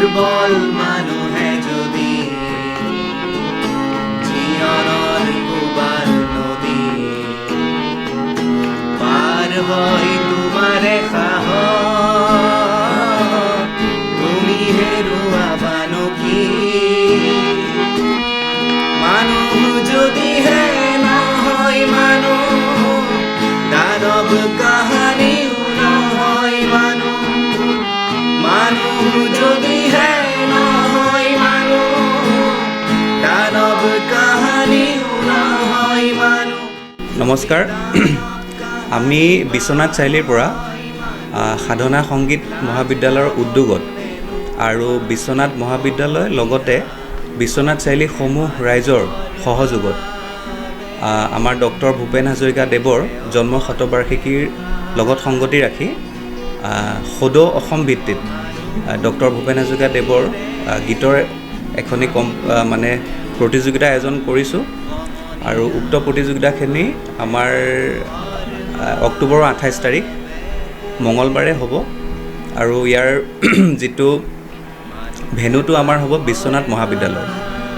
দুর্বল মানুহে যদি জিয়নর কুবার নদী পার হয় তোমারে নমস্কাৰ। আমি বিশ্বনাথ চাৰিআলিৰ পৰা সাধনা সংগীত মহাবিদ্যালয়ৰ উদ্যোগত আৰু বিশ্বনাথ মহাবিদ্যালয় লগতে বিশ্বনাথ চাৰিআলি সমূহ ৰাইজৰ সহযোগত আমাৰ ডক্টৰ ভূপেন হাজৰিকা দেৱৰ জন্ম শতবাৰ্ষিকীৰ লগত সংগতি ৰাখি সদৌ অসম ভিত্তিত ডক্টৰ ভূপেন হাজৰিকা দেৱৰ গীতৰ এখনি কম মানে প্ৰতিযোগিতা আয়োজন কৰিছোঁ। আৰু উক্ত প্ৰতিযোগিতাখিনি আমাৰ অক্টোবৰৰ আঠাইছ তাৰিখ মঙলবাৰে হ'ব। আৰু ইয়াৰ যিটো ভেনুটো আমাৰ হ'ব বিশ্বনাথ মহাবিদ্যালয়।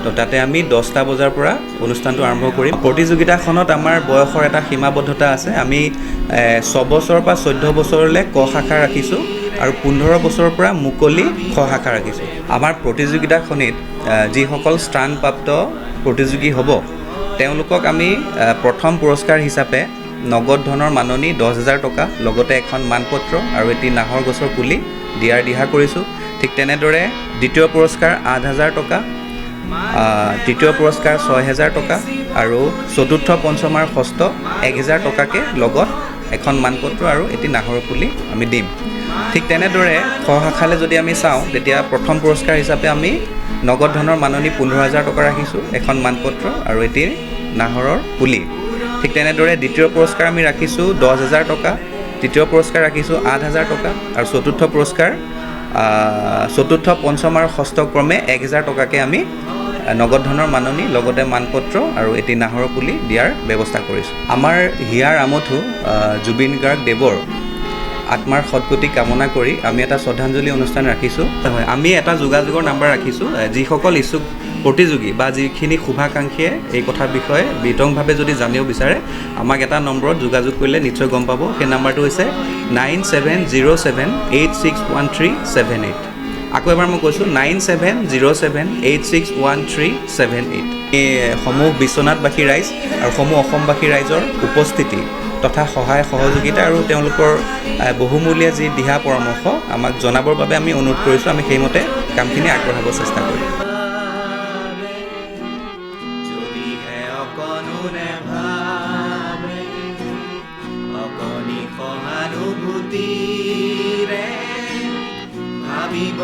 তো তাতে আমি দহটা বজাৰ পৰা অনুষ্ঠানটো আৰম্ভ কৰিম। প্ৰতিযোগিতাখনত আমাৰ বয়সৰ এটা সীমাবদ্ধতা আছে। আমি ছবছৰৰ পৰা চৈধ্য বছৰলৈ ক শাখা ৰাখিছোঁ আৰু পোন্ধৰ বছৰৰ পৰা মুকলি খ শাখা ৰাখিছোঁ। আমাৰ প্ৰতিযোগিতাখনিত যিসকল স্থানপ্ৰাপ্ত প্ৰতিযোগী হ'ব তেওঁলোকক আমি প্ৰথম পুৰস্কাৰ হিচাপে নগদ ধনৰ মাননি দহ হাজাৰ টকা লগতে এখন মানপত্ৰ আৰু এটি নাহৰ গছৰ পুলি দিয়াৰ দিহা কৰিছোঁ। ঠিক তেনেদৰে দ্বিতীয় পুৰস্কাৰ আঠ হাজাৰ টকা তৃতীয় পুৰস্কাৰ ছয় হেজাৰ টকা আৰু চতুৰ্থ পঞ্চম আৰু ষষ্ঠ এক হেজাৰ টকাকৈ লগত এখন মানপত্ৰ আৰু এটি নাহৰৰ পুলি আমি দিম। ঠিক তেনেদৰে খ শাখালৈ যদি আমি চাওঁ তেতিয়া প্ৰথম পুৰস্কাৰ হিচাপে আমি নগদ ধনৰ মাননি পোন্ধৰ হাজাৰ টকা ৰাখিছোঁ এখন মানপত্ৰ আৰু এটি নাহৰৰ পুলি। ঠিক তেনেদৰে দ্বিতীয় পুৰস্কাৰ আমি ৰাখিছোঁ দহ হাজাৰ টকা তৃতীয় পুৰস্কাৰ ৰাখিছোঁ আঠ হাজাৰ টকা আৰু চতুৰ্থ পুৰস্কাৰ চতুৰ্থ পঞ্চম আৰু ষষ্ঠ ক্ৰমে এক হেজাৰ টকাকৈ আমি নগদ ধনৰ মাননি লগতে মানপত্ৰ আৰু এটি নাহৰৰ পুলি দিয়াৰ ব্যৱস্থা কৰিছোঁ। আমাৰ হিয়াৰ আমঠু জুবিন গাৰ্গ দেৱৰ আত্মাৰ সদগতি কামনা কৰি আমি এটা শ্ৰদ্ধাঞ্জলি অনুষ্ঠান ৰাখিছোঁ। হয় আমি এটা যোগাযোগৰ নাম্বাৰ ৰাখিছোঁ যিসকল ইচ্ছুক প্ৰতিযোগী বা যিখিনি শুভাকাংক্ষীয়ে এই কথাৰ বিষয়ে বিতংভাৱে যদি জানিব বিচাৰে আমাক এটা নম্বৰত যোগাযোগ কৰিলে নিশ্চয় গম পাব। সেই নাম্বাৰটো হৈছে nine seven zero' seven eight six one three seven eight. আকৌ এবাৰ মই কৈছোঁ nine seven zero' seven eight six one three seven eight. এই সমূহ বিশ্বনাথবাসী ৰাইজ আৰু সমূহ অসমবাসী ৰাইজৰ উপস্থিতি। তথা সহায় সহযোগিতা আৰু তেওঁলোকৰ বহুমূলীয়া যি দিহা পৰামৰ্শ আমাক জনাবৰ বাবে আমি অনুৰোধ কৰিছোঁ আমি সেইমতে কামখিনি আগবঢ়াব চেষ্টা কৰিম। ভাবিব